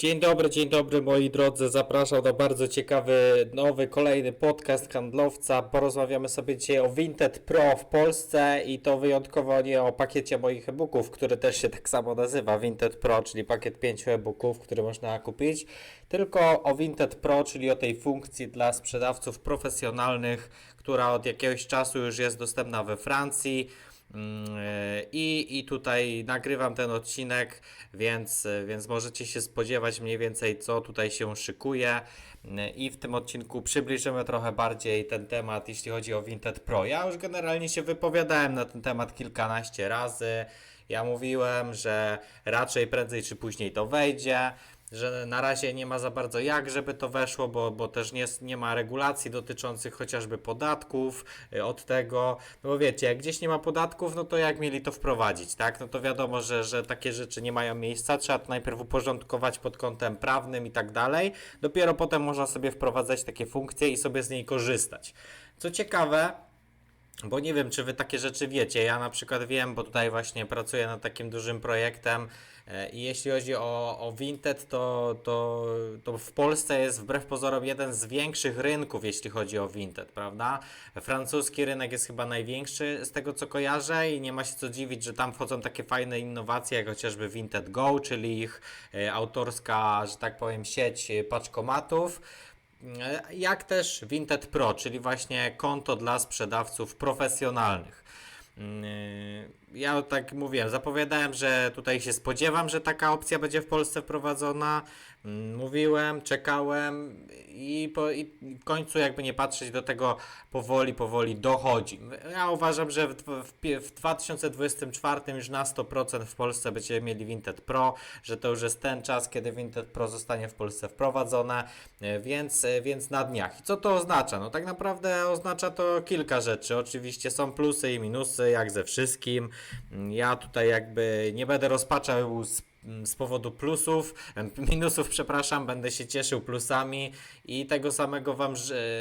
Dzień dobry, dzień dobry moi drodzy. Zapraszam na bardzo ciekawy, nowy, kolejny podcast handlowca. Porozmawiamy sobie dzisiaj o Vinted Pro w Polsce i to wyjątkowo nie o pakiecie moich e-booków, który też się tak samo nazywa Vinted Pro, czyli pakiet 5 e-booków, który można kupić, tylko o Vinted Pro, czyli o tej funkcji dla sprzedawców profesjonalnych, która od jakiegoś czasu już jest dostępna we Francji. Mm, e, I, I tutaj nagrywam ten odcinek, więc, więc możecie się spodziewać mniej więcej, co tutaj się szykuje. Mm, I w tym odcinku przybliżymy trochę bardziej ten temat, jeśli chodzi o Vinted Pro. Ja już generalnie się wypowiadałem na ten temat kilkanaście razy. Ja mówiłem, że raczej prędzej czy później to wejdzie że na razie nie ma za bardzo jak, żeby to weszło, bo, bo też nie, nie ma regulacji dotyczących chociażby podatków y, od tego. No bo wiecie, jak gdzieś nie ma podatków, no to jak mieli to wprowadzić, tak? No to wiadomo, że, że takie rzeczy nie mają miejsca, trzeba to najpierw uporządkować pod kątem prawnym i tak dalej. Dopiero potem można sobie wprowadzać takie funkcje i sobie z niej korzystać. Co ciekawe, bo nie wiem, czy wy takie rzeczy wiecie. Ja na przykład wiem, bo tutaj właśnie pracuję nad takim dużym projektem e, i jeśli chodzi o, o Vinted, to, to, to w Polsce jest wbrew pozorom jeden z większych rynków, jeśli chodzi o Vinted, prawda? Francuski rynek jest chyba największy z tego, co kojarzę i nie ma się co dziwić, że tam wchodzą takie fajne innowacje, jak chociażby Vinted Go, czyli ich e, autorska, że tak powiem, sieć e, paczkomatów. Jak też Vinted Pro, czyli właśnie konto dla sprzedawców profesjonalnych. Mm, Ja tak mówiłem, zapowiadałem, że tutaj się spodziewam, że taka opcja będzie w Polsce wprowadzona. Mówiłem, czekałem i, po, i w końcu jakby nie patrzeć do tego powoli, powoli dochodzi. Ja uważam, że w, w, w 2024 już na 100% w Polsce będziemy mieli Vinted Pro, że to już jest ten czas, kiedy Vinted Pro zostanie w Polsce wprowadzone, e, więc, e, więc na dniach. I co to oznacza? No tak naprawdę oznacza to kilka rzeczy. Oczywiście są plusy i minusy, jak ze wszystkim. Ja tutaj jakby nie będę rozpaczał z z powodu plusów, minusów, przepraszam, będę się cieszył plusami i tego samego Wam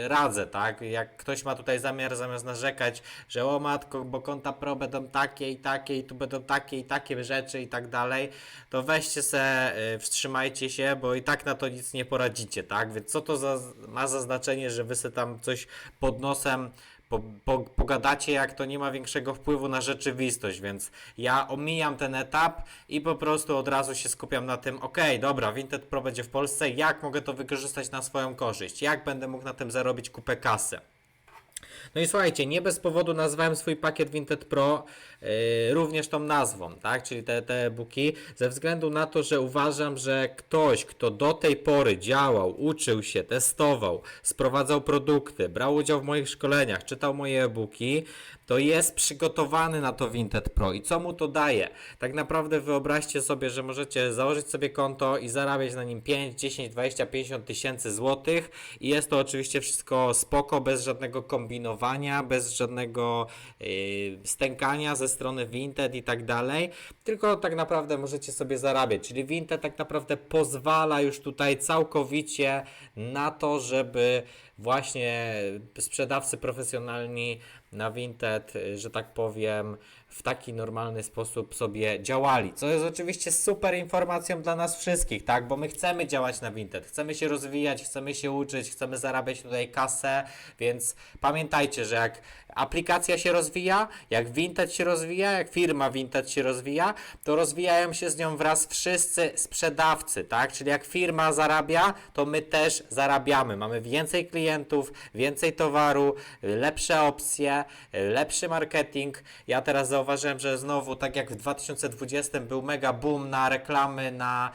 radzę, tak? Jak ktoś ma tutaj zamiar, zamiast narzekać, że o matko, bo konta pro będą takie i takie i tu będą takie i takie rzeczy i tak dalej, to weźcie se, y, wstrzymajcie się, bo i tak na to nic nie poradzicie, tak? Więc co to za, ma za znaczenie, że Wy se tam coś pod nosem po, po, pogadacie, jak to nie ma większego wpływu na rzeczywistość, więc ja omijam ten etap i po prostu od razu się skupiam na tym, ok, dobra, Vinted Pro będzie w Polsce, jak mogę to wykorzystać na swoją korzyść, jak będę mógł na tym zarobić kupę kasy. No i słuchajcie, nie bez powodu nazwałem swój pakiet Vinted Pro również tą nazwą, tak? Czyli te, te e-booki, ze względu na to, że uważam, że ktoś, kto do tej pory działał, uczył się, testował, sprowadzał produkty, brał udział w moich szkoleniach, czytał moje e-booki, to jest przygotowany na to Vinted Pro. I co mu to daje? Tak naprawdę wyobraźcie sobie, że możecie założyć sobie konto i zarabiać na nim 5, 10, 20, 50 tysięcy złotych i jest to oczywiście wszystko spoko, bez żadnego kombinowania, bez żadnego yy, stękania ze strony Vinted i tak dalej, tylko tak naprawdę możecie sobie zarabiać, czyli Vinted tak naprawdę pozwala już tutaj całkowicie na to, żeby właśnie sprzedawcy profesjonalni na Vinted, że tak powiem, w taki normalny sposób sobie działali. Co jest oczywiście super informacją dla nas wszystkich, tak? Bo my chcemy działać na Vinted, chcemy się rozwijać, chcemy się uczyć, chcemy zarabiać tutaj kasę, więc pamiętajcie, że jak aplikacja się rozwija, jak Vinted się rozwija, jak firma Vinted się rozwija, to rozwijają się z nią wraz wszyscy sprzedawcy, tak? Czyli jak firma zarabia, to my też zarabiamy. Mamy więcej klientów, więcej towaru, lepsze opcje, lepszy marketing. Ja teraz zauważyłem, że znowu, tak jak w 2020 był mega boom na reklamy na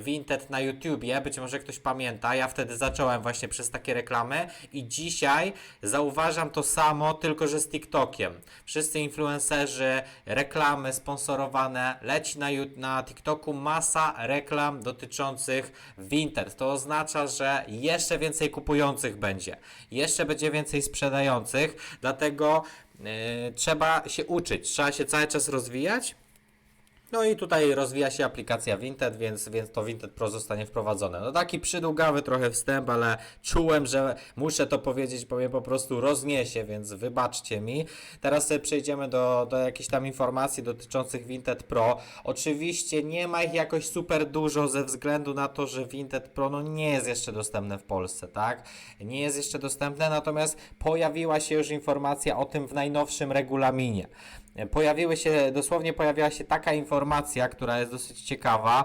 Vinted na YouTubie, być może ktoś pamięta, ja wtedy zacząłem właśnie przez takie reklamy i dzisiaj zauważam to samo, tylko że z TikTokiem. Wszyscy influencerzy, reklamy sponsorowane, leci na, na TikToku masa reklam dotyczących Vinted. To oznacza, że jeszcze więcej kupujących będzie, jeszcze będzie więcej sprzedających, dlatego trzeba się uczyć, trzeba się cały czas rozwijać No i tutaj rozwija się aplikacja Vinted, więc, więc to Vinted Pro zostanie wprowadzone. No taki przydługawy trochę wstęp, ale czułem, że muszę to powiedzieć, bo mnie po prostu rozniesie, więc wybaczcie mi. Teraz sobie przejdziemy do, do jakichś tam informacji dotyczących Vinted Pro. Oczywiście nie ma ich jakoś super dużo ze względu na to, że Vinted Pro no nie jest jeszcze dostępne w Polsce, tak? Nie jest jeszcze dostępne, natomiast pojawiła się już informacja o tym w najnowszym regulaminie. Pojawiły się, dosłownie pojawiła się taka informacja, która jest dosyć ciekawa.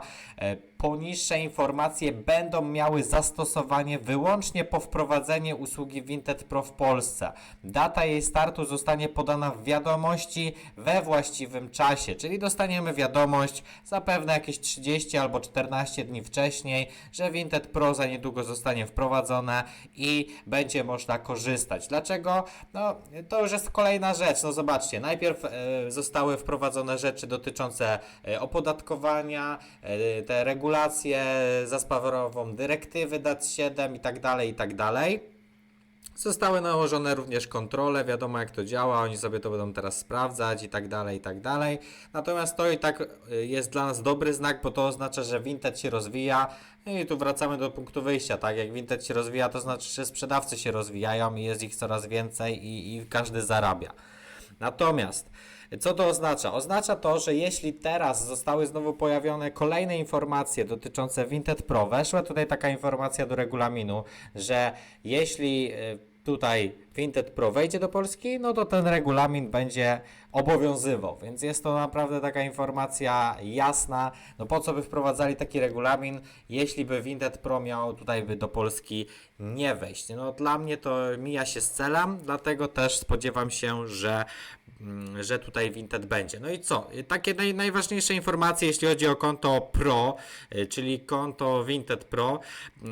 Poniższe informacje będą miały zastosowanie wyłącznie po wprowadzeniu usługi Vinted Pro w Polsce. Data jej startu zostanie podana w wiadomości we właściwym czasie, czyli dostaniemy wiadomość zapewne jakieś 30 albo 14 dni wcześniej, że Vinted Pro za niedługo zostanie wprowadzone i będzie można korzystać. Dlaczego? No, to już jest kolejna rzecz. No zobaczcie, najpierw e, zostały wprowadzone rzeczy dotyczące e, opodatkowania, e, te regulacje za sprawą dyrektywy DAT 7 i tak dalej, i tak dalej. Zostały nałożone również kontrole, wiadomo jak to działa, oni sobie to będą teraz sprawdzać i tak dalej, i tak dalej. Natomiast to i tak y, jest dla nas dobry znak, bo to oznacza, że Vinted się rozwija. No i tu wracamy do punktu wyjścia, tak? Jak Vinted się rozwija, to znaczy, że sprzedawcy się rozwijają i jest ich coraz więcej i, i każdy zarabia. Natomiast co to oznacza? Oznacza to, że jeśli teraz zostały znowu pojawione kolejne informacje dotyczące Vinted Pro, weszła tutaj taka informacja do regulaminu, że jeśli y, tutaj Vinted Pro wejdzie do Polski, no to ten regulamin będzie obowiązywał, więc jest to naprawdę taka informacja jasna, no po co by wprowadzali taki regulamin, jeśli by Vinted Pro miał tutaj by do Polski nie wejść. No dla mnie to mija się z celem, dlatego też spodziewam się, że że tutaj Vinted będzie. No i co? Takie naj, najważniejsze informacje, jeśli chodzi o konto Pro, y, czyli konto Vinted Pro,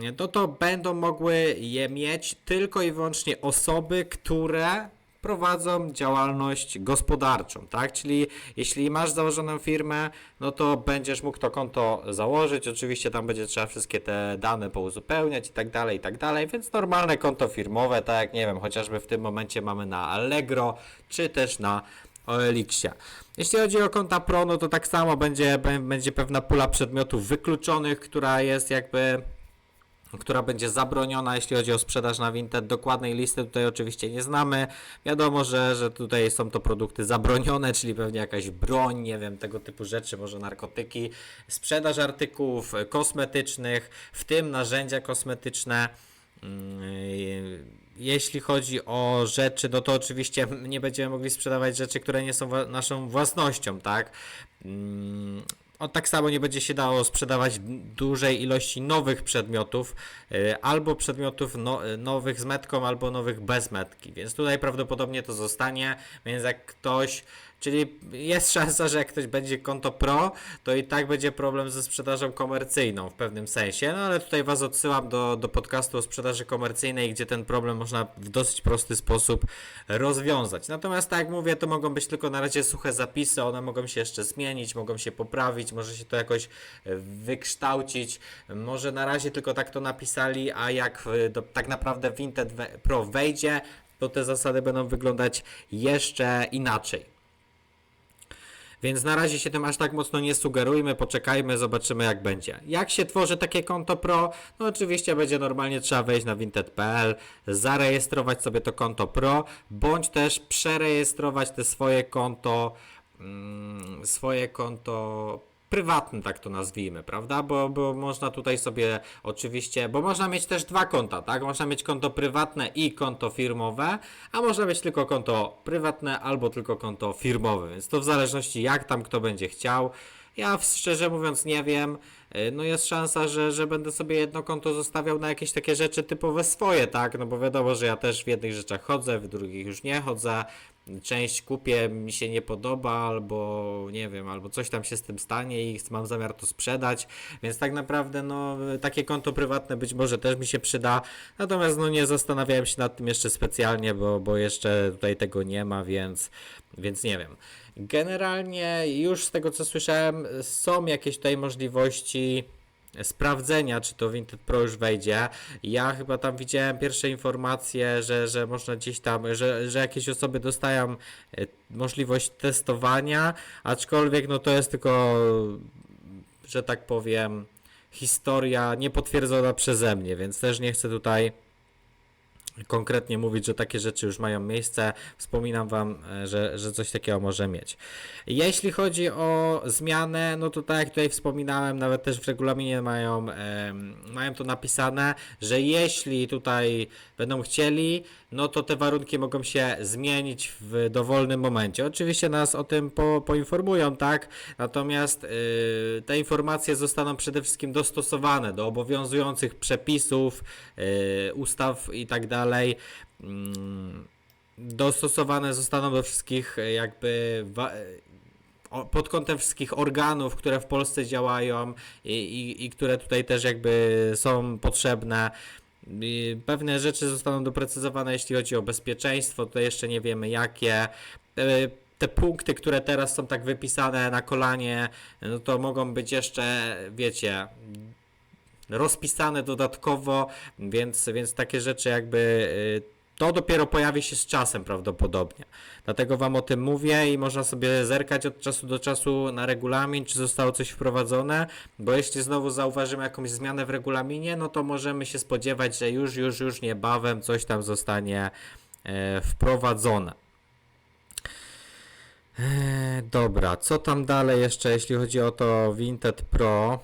y, to to będą mogły je mieć tylko i wyłącznie osoby, które prowadzą działalność gospodarczą, tak? Czyli jeśli masz założoną firmę, no to będziesz mógł to konto założyć. Oczywiście tam będzie trzeba wszystkie te dane pouzupełniać i tak dalej, i tak dalej. Więc normalne konto firmowe, tak jak nie wiem, chociażby w tym momencie mamy na Allegro, czy też na OLX-ie. Jeśli chodzi o konta Pro, no to tak samo będzie, będzie pewna pula przedmiotów wykluczonych, która jest jakby która będzie zabroniona, jeśli chodzi o sprzedaż na Vinted. Dokładnej listy tutaj oczywiście nie znamy. Wiadomo, że, że tutaj są to produkty zabronione, czyli pewnie jakaś broń, nie wiem, tego typu rzeczy, może narkotyki, sprzedaż artykułów kosmetycznych, w tym narzędzia kosmetyczne. Mm, jeśli chodzi o rzeczy, no to oczywiście nie będziemy mogli sprzedawać rzeczy, które nie są naszą własnością, tak? Mm, o, tak samo nie będzie się dało sprzedawać dużej ilości nowych przedmiotów, y, albo przedmiotów no, nowych z metką, albo nowych bez metki. Więc tutaj prawdopodobnie to zostanie, więc jak ktoś Czyli jest szansa, że jak ktoś będzie konto pro, to i tak będzie problem ze sprzedażą komercyjną w pewnym sensie. No ale tutaj Was odsyłam do, do podcastu o sprzedaży komercyjnej, gdzie ten problem można w dosyć prosty sposób rozwiązać. Natomiast tak jak mówię, to mogą być tylko na razie suche zapisy, one mogą się jeszcze zmienić, mogą się poprawić, może się to jakoś wykształcić. Może na razie tylko tak to napisali, a jak do, tak naprawdę Vinted Pro wejdzie, to te zasady będą wyglądać jeszcze inaczej. Więc na razie się tym aż tak mocno nie sugerujmy, poczekajmy, zobaczymy jak będzie. Jak się tworzy takie konto pro? No oczywiście będzie normalnie trzeba wejść na vinted.pl, zarejestrować sobie to konto pro, bądź też przerejestrować te swoje konto, mm, swoje konto prywatny, tak to nazwijmy, prawda? Bo, bo można tutaj sobie oczywiście, bo można mieć też dwa konta, tak? Można mieć konto prywatne i konto firmowe, a można mieć tylko konto prywatne albo tylko konto firmowe, więc to w zależności jak tam kto będzie chciał. Ja szczerze mówiąc nie wiem. Y, no jest szansa, że, że będę sobie jedno konto zostawiał na jakieś takie rzeczy typowe swoje, tak? No bo wiadomo, że ja też w jednych rzeczach chodzę, w drugich już nie chodzę część kupię, mi się nie podoba, albo nie wiem, albo coś tam się z tym stanie i mam zamiar to sprzedać, więc tak naprawdę no takie konto prywatne być może też mi się przyda, natomiast no nie zastanawiałem się nad tym jeszcze specjalnie, bo, bo jeszcze tutaj tego nie ma, więc, więc nie wiem. Generalnie już z tego co słyszałem są jakieś tutaj możliwości sprawdzenia, czy to Vinted Pro już wejdzie. Ja chyba tam widziałem pierwsze informacje, że, że można gdzieś tam, że, że jakieś osoby dostają e, możliwość testowania, aczkolwiek no to jest tylko, że tak powiem, historia niepotwierdzona przeze mnie, więc też nie chcę tutaj konkretnie mówić, że takie rzeczy już mają miejsce. Wspominam Wam, e, że, że coś takiego może mieć. Jeśli chodzi o zmianę, no to tak jak tutaj wspominałem, nawet też w regulaminie mają, mają to napisane, że jeśli tutaj będą chcieli, no to te warunki mogą się zmienić w dowolnym momencie. Oczywiście nas o tym po, poinformują, tak? Natomiast y, te informacje zostaną przede wszystkim dostosowane do obowiązujących przepisów, y, ustaw i tak dalej. Mm, Dostosowane zostaną do wszystkich y, jakby o- pod kątem wszystkich organów, które w Polsce działają i, i, i które tutaj też jakby są potrzebne. Pewne rzeczy zostaną doprecyzowane, jeśli chodzi o bezpieczeństwo. Tutaj jeszcze nie wiemy jakie. E, Te punkty, które teraz są tak wypisane na kolanie, no to mogą być jeszcze, wiecie, rozpisane dodatkowo, więc, więc takie rzeczy jakby y, to dopiero pojawi się z czasem prawdopodobnie. Dlatego Wam o tym mówię i można sobie zerkać od czasu do czasu na regulamin, czy zostało coś wprowadzone, bo jeśli znowu zauważymy jakąś zmianę w regulaminie, no to możemy się spodziewać, że już, już, już niebawem coś tam zostanie e, wprowadzone. E, dobra, co tam dalej jeszcze, jeśli chodzi o to Vinted Pro?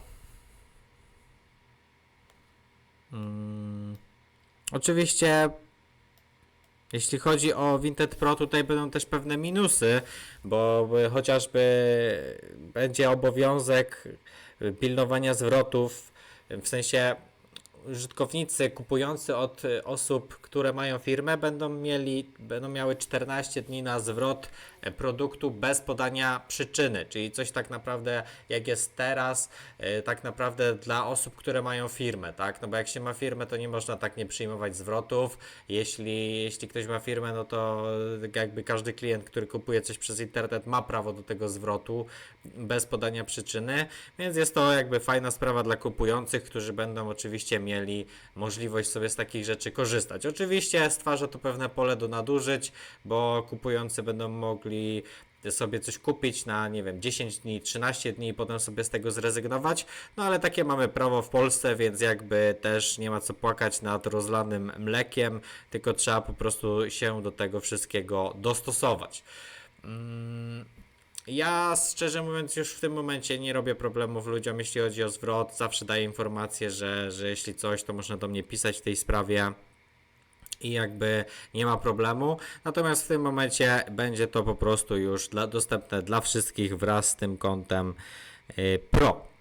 Mm, oczywiście, jeśli chodzi o Vinted Pro, tutaj będą też pewne minusy, bo bo chociażby będzie obowiązek pilnowania zwrotów, w sensie użytkownicy kupujący od y, osób, które mają firmę, będą mieli, będą miały 14 dni na zwrot e, produktu bez podania przyczyny, czyli coś tak naprawdę jak jest teraz, e, tak naprawdę dla osób, które mają firmę, tak? No bo jak się ma firmę, to nie można tak nie przyjmować zwrotów. Jeśli, jeśli ktoś ma firmę, no to tak jakby każdy klient, który kupuje coś przez internet ma prawo do tego zwrotu bez podania przyczyny, więc jest to jakby fajna sprawa dla kupujących, którzy będą oczywiście mieli możliwość sobie z takich rzeczy korzystać. Oczywiście stwarza to pewne pole do nadużyć, bo kupujący będą mogli sobie coś kupić na, nie wiem, 10 dni, 13 dni i potem sobie z tego zrezygnować. No ale takie mamy prawo w Polsce, więc jakby też nie ma co płakać nad rozlanym mlekiem, tylko trzeba po prostu się do tego wszystkiego dostosować. Mm, ja szczerze mówiąc już w tym momencie nie robię problemów ludziom, jeśli chodzi o zwrot. Zawsze daję informację, że, że jeśli coś, to można do mnie pisać w tej sprawie i jakby nie ma problemu. Natomiast w tym momencie będzie to po prostu już dla, dostępne dla wszystkich wraz z tym kontem y, Pro.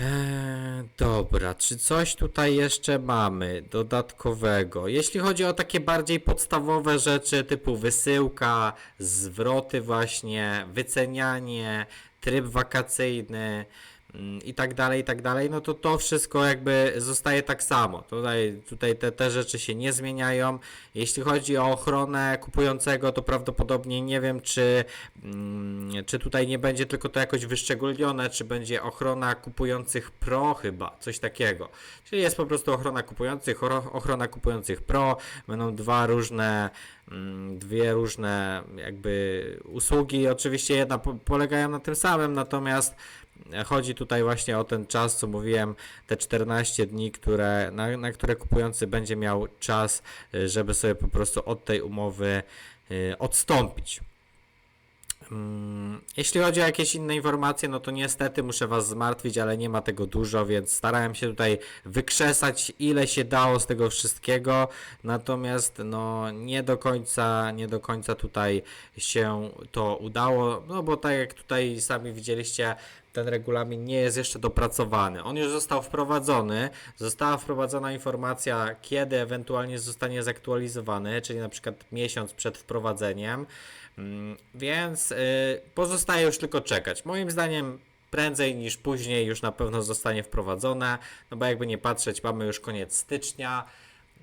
Eee, dobra, czy coś tutaj jeszcze mamy dodatkowego? Jeśli chodzi o takie bardziej podstawowe rzeczy typu wysyłka, zwroty właśnie, wycenianie, tryb wakacyjny i tak dalej, i tak dalej, no to to wszystko jakby zostaje tak samo. Tutaj, tutaj te, te rzeczy się nie zmieniają. Jeśli chodzi o ochronę kupującego, to prawdopodobnie nie wiem, czy, mm, czy tutaj nie będzie tylko to jakoś wyszczególnione, czy będzie ochrona kupujących pro chyba, coś takiego. Czyli jest po prostu ochrona kupujących, ochrona kupujących pro, będą dwa różne mm, dwie różne jakby usługi. Oczywiście jedna po, polegają na tym samym, natomiast chodzi tutaj właśnie o ten czas, co mówiłem, te 14 dni, które, na, na które kupujący będzie miał czas, y, żeby sobie po prostu od tej umowy y, odstąpić. Mm, Jeśli chodzi o jakieś inne informacje, no to niestety muszę Was zmartwić, ale nie ma tego dużo, więc starałem się tutaj wykrzesać ile się dało z tego wszystkiego, natomiast no nie do końca, nie do końca tutaj się to udało, no bo tak jak tutaj sami widzieliście, ten regulamin nie jest jeszcze dopracowany. On już został wprowadzony, została wprowadzona informacja, kiedy ewentualnie zostanie zaktualizowany, czyli na przykład miesiąc przed wprowadzeniem. Mm, Więc y, pozostaje już tylko czekać. Moim zdaniem prędzej niż później już na pewno zostanie wprowadzone, no bo jakby nie patrzeć, mamy już koniec stycznia.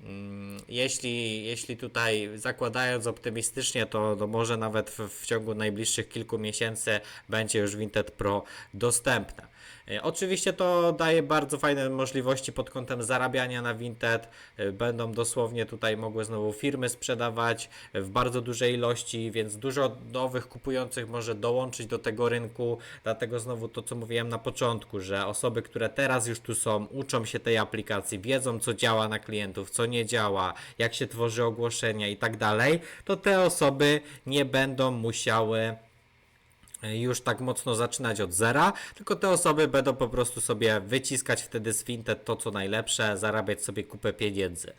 Mm, Jeśli, jeśli tutaj zakładając optymistycznie, to, to może nawet w, w ciągu najbliższych kilku miesięcy będzie już Vinted Pro dostępne. E, Oczywiście to daje bardzo fajne możliwości pod kątem zarabiania na Vinted. E, Będą dosłownie tutaj mogły znowu firmy sprzedawać w bardzo dużej ilości, więc dużo nowych kupujących może dołączyć do tego rynku. Dlatego znowu to, co mówiłem na początku, że osoby, które teraz już tu są, uczą się tej aplikacji, wiedzą, co działa na klientów, co nie działa, jak się tworzy ogłoszenia i tak dalej, to te osoby nie będą musiały już tak mocno zaczynać od zera, tylko te osoby będą po prostu sobie wyciskać wtedy z Vinted to, co najlepsze, zarabiać sobie kupę pieniędzy.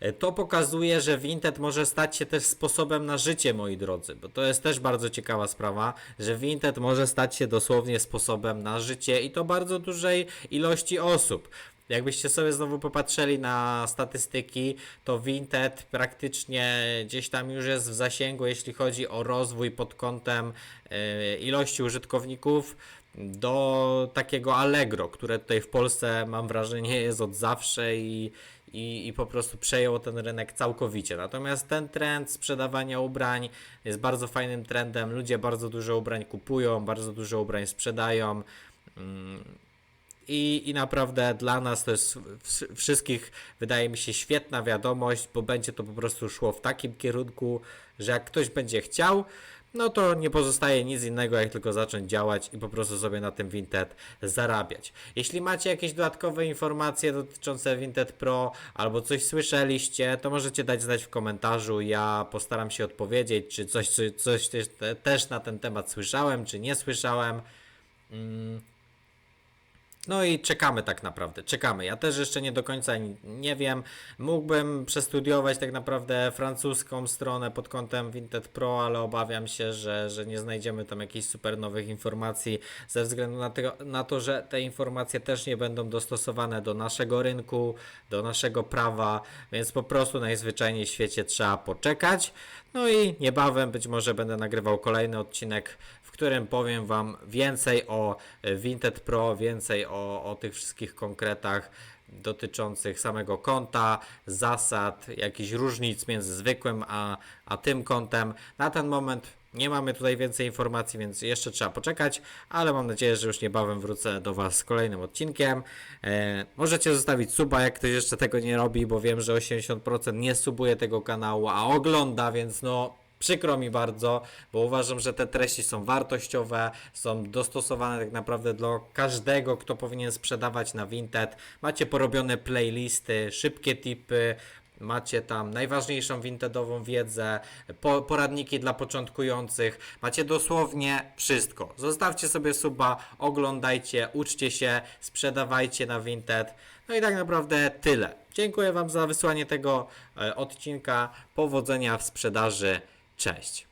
E, To pokazuje, że Vinted może stać się też sposobem na życie, moi drodzy, bo to jest też bardzo ciekawa sprawa, że Vinted może stać się dosłownie sposobem na życie i to bardzo dużej ilości osób. Jakbyście sobie znowu popatrzyli na statystyki, to Vinted praktycznie gdzieś tam już jest w zasięgu, jeśli chodzi o rozwój pod kątem e, ilości użytkowników do takiego Allegro, które tutaj w Polsce mam wrażenie jest od zawsze i, i, i po prostu przejął ten rynek całkowicie. Natomiast ten trend sprzedawania ubrań jest bardzo fajnym trendem. Ludzie bardzo dużo ubrań kupują, bardzo dużo ubrań sprzedają. I, I naprawdę dla nas to jest wsz- wszystkich, wydaje mi się, świetna wiadomość, bo będzie to po prostu szło w takim kierunku, że jak ktoś będzie chciał, no to nie pozostaje nic innego, jak tylko zacząć działać i po prostu sobie na tym Vinted zarabiać. Jeśli macie jakieś dodatkowe informacje dotyczące Vinted Pro albo coś słyszeliście, to możecie dać znać w komentarzu. Ja postaram się odpowiedzieć, czy coś, czy coś też, też na ten temat słyszałem, czy nie słyszałem. Mm. No i czekamy tak naprawdę, czekamy. Ja też jeszcze nie do końca nie wiem. Mógłbym przestudiować tak naprawdę francuską stronę pod kątem Vinted Pro, ale obawiam się, że, że nie znajdziemy tam jakichś super nowych informacji ze względu na, tego, na to, że te informacje też nie będą dostosowane do naszego rynku, do naszego prawa, więc po prostu najzwyczajniej w świecie trzeba poczekać. No i niebawem być może będę nagrywał kolejny odcinek, w którym powiem Wam więcej o Vinted Pro, więcej o, o tych wszystkich konkretach dotyczących samego konta, zasad, jakichś różnic między zwykłym a, a tym kontem. Na ten moment nie mamy tutaj więcej informacji, więc jeszcze trzeba poczekać, ale mam nadzieję, że już niebawem wrócę do Was z kolejnym odcinkiem. E, możecie zostawić suba, jak ktoś jeszcze tego nie robi, bo wiem, że 80% nie subuje tego kanału, a ogląda, więc no Przykro mi bardzo, bo uważam, że te treści są wartościowe, są dostosowane tak naprawdę dla każdego, kto powinien sprzedawać na Vinted. Macie porobione playlisty, szybkie tipy, macie tam najważniejszą wintedową wiedzę, po, poradniki dla początkujących, macie dosłownie wszystko. Zostawcie sobie suba, oglądajcie, uczcie się, sprzedawajcie na Vinted. No i tak naprawdę tyle. Dziękuję Wam za wysłanie tego e, odcinka. Powodzenia w sprzedaży. Cześć.